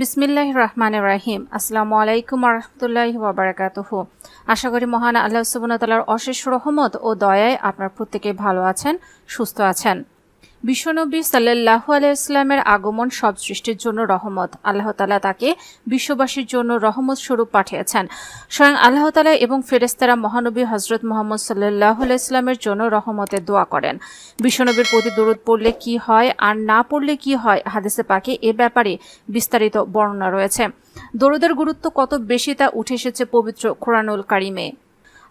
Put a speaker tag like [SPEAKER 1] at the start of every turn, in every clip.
[SPEAKER 1] বিসমিল্লাহ রহমান রাহিম আসসালামু আলাইকুম রহমতুল্লাহ ওবরাকাতুহ। আশা করি মহান আল্লাহ সুবনতালার অশেষ রহমত ও দয়ায় আপনার প্রত্যেকে ভালো আছেন, সুস্থ আছেন। বিশ্বনবী সাল্লাহ আলাইস্লামের আগমন সব সৃষ্টির জন্য রহমত। আল্লাহ তালা তাকে বিশ্ববাসীর জন্য রহমত স্বরূপ পাঠিয়েছেন। স্বয়ং আল্লাহ তালা এবং ফেরেস্তারা মহানবী হজরত মোহাম্মদ সাল্লাহ আলাইস্লামের জন্য রহমতে দোয়া করেন। বিশ্বনবীর প্রতি দরুদ পড়লে কি হয় আর না পড়লে কি হয় হাদিসে পাকে এ ব্যাপারে বিস্তারিত বর্ণনা রয়েছে। দরুদের গুরুত্ব কত বেশি তা উঠে এসেছে পবিত্র কোরআনুল কারিমে।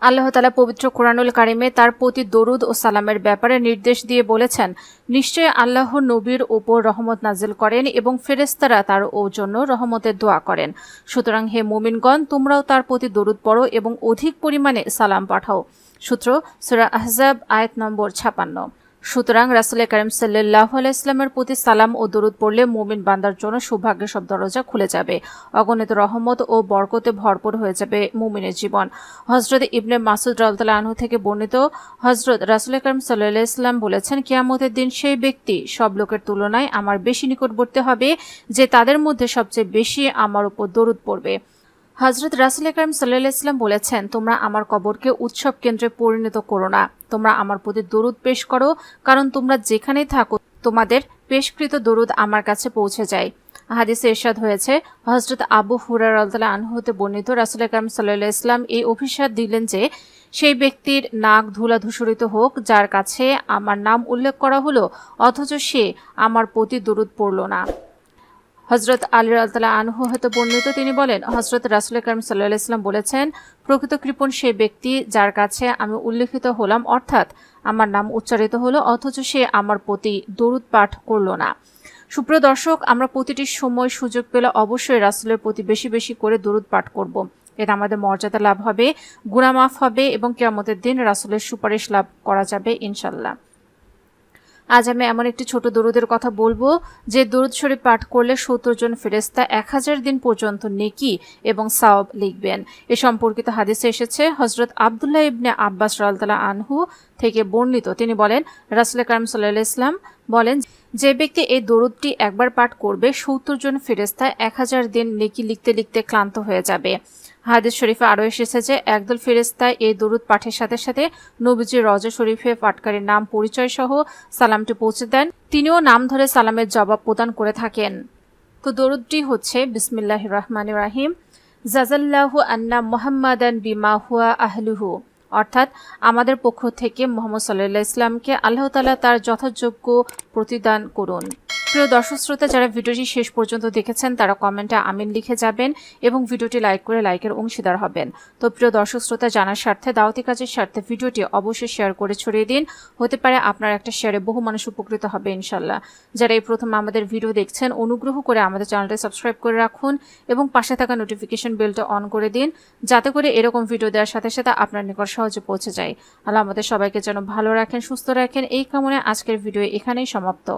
[SPEAKER 1] আল্লাহ তালা পবিত্র কোরআনুল কারিমে তার প্রতি দরুদ ও সালামের ব্যাপারে নির্দেশ দিয়ে বলেছেন নিশ্চয় আল্লাহ নবীর ওপর রহমত নাজিল করেন এবং ফেরেস্তারা তার ও জন্য রহমতের দোয়া করেন। সুতরাং হে মোমিনগণ, তোমরাও তার প্রতি দরুদ পড়ো এবং অধিক পরিমাণে সালাম পাঠাও। সূত্র সুরা আহজাব, আয়াত নম্বর ছাপান্ন। সুতরাং রাসুল করিম সাল্লাহ আলাইস্লামের প্রতি সালাম ও দরুদ পড়লে মুমিন বান্দার জন্য সৌভাগ্যের সব দরজা খুলে যাবে। অগণিত রহমত ও বরকতে ভরপুর হয়ে যাবে মুমিনের জীবন। হজরত ইবনে মাসুদ রাউতাল আনহু থেকে বর্ণিত হজরত রাসুল করিম সাল্লাহ ইসলাম বলেছেন, কিয়ামতের দিন সেই ব্যক্তি সব লোকের তুলনায় আমার বেশি নিকটবর্তী হবে যে তাদের মধ্যে সবচেয়ে বেশি আমার উপর দরুদ পড়বে। হজরত রাসুল করিম সাল্লাহ বলেছেন, তোমরা আমার কবরকে উৎসব কেন্দ্রে পরিণত করো না। তোমরা আমার প্রতি দরুদ পেশ করো, কারণ তোমরা যেখানেই থাকো, তোমাদের পেশকৃত দরুদ আমার কাছে পৌঁছে যায়। হাদিসে এরশাদ হয়েছে হজরত আবু হুরার আল্লাহ আনহুতে বর্ণিত রাসুল কালাম সাল্লাহ ইসলাম এই অভিশাপ দিলেন যে, সেই ব্যক্তির নাক ধুলা ধূসরিত হোক, যার কাছে আমার নাম উল্লেখ করা হলো, অথচ সে আমার প্রতি দরুদ পড়ল না। হজরত আলী আল্লাহ আনহু হতে বর্ণিত, তিনি বলেন হজরত রাসুল করিম সাল্লাহ ইসলাম বলেছেন, প্রকৃত কৃপণ সেই ব্যক্তি যার কাছে আমি উল্লেখিত হলাম, অর্থাৎ আমার নাম উচ্চারিত হলো, অথচ সে আমার প্রতি দরুদ পাঠ করল না সুপ্রিয় দর্শক, আমরা প্রতিটি সময় সুযোগ পেলে অবশ্যই রাসুলের প্রতি বেশি বেশি করে দরুদ পাঠ করব। এতে আমাদের মর্যাদা লাভ হবে গুণামাফ হবে এবং কেয়ামতের দিন রাসুলের সুপারিশ লাভ করা যাবে ইনশাল্লাহ আজ আমি এমন একটি ছোট দরুদের কথা বলব যে দরুদ শরীফ পাঠ করলে সত্তর জন ফেরেস্তা এক হাজার দিন পর্যন্ত নেকি এবং সাওব লিখবেন। এ সম্পর্কিত হাদিসে এসেছে হজরত আবদুল্লাহ ইবনে আব্বাস রালতালা আনহু থেকে বর্ণিত। তিনি বলেন রাসুল কালাম সাল্লাহ ইসলাম বলেন, যে ব্যক্তি এই দরুদটি একবার পাঠ করবে, সত্তর জন ফেরেস্তা এক হাজার দিন নেকি লিখতে লিখতে ক্লান্ত হয়ে যাবে। হাদিস শরীফে আরও এসেছে যে, একদল ফেরেস্তায় এই দরুদ পাঠের সাথে সাথে নবীজির রজা শরীফে পাটকারীর নাম পরিচয় সহ সালামটি পৌঁছে দেন। তিনিও নাম ধরে সালামের জবাব প্রদান করে থাকেন। তো দরুদটি হচ্ছে বিসমিল্লাহ রহমান রাহিম জাজাল্লাহু আন্না মোহাম্মদান বিমা হুয়া আহলুহু। অর্থাৎ আমাদের পক্ষ থেকে মোহাম্মদ সাল্লাহ ইসলামকে আল্লাহ তালা তার যথাযোগ্য প্রতিদান করুন। প্রিয় দর্শক শ্রোতা, যারা ভিডিওটি শেষ পর্যন্ত দেখেছেন, তারা কমেন্টে আমিন লিখে যাবেন এবং ভিডিওটি লাইক করে লাইকের অংশীদার হবেন। তো প্রিয় দর্শক শ্রোতা, জানার স্বার্থে, দাওয়াতি কাজের স্বার্থে ভিডিওটি অবশ্যই শেয়ার করে ছড়িয়ে দিন। হতে পারে আপনার একটা শেয়ারে বহু মানুষ উপকৃত হবে ইনশাল্লাহ যারা এই প্রথম আমাদের ভিডিও দেখছেন, অনুগ্রহ করে আমাদের চ্যানেলটি সাবস্ক্রাইব করে রাখুন এবং পাশে থাকা নোটিফিকেশন বেলটা অন করে দিন, যাতে করে এরকম ভিডিও দেওয়ার সাথে সাথে আপনার নিকট সহজে পৌঁছে যায়। আল্লাহ আমাদের সবাইকে যেন ভালো রাখেন, সুস্থ রাখেন। এই কামনে আজকের ভিডিও এখানেই সমাপ্ত।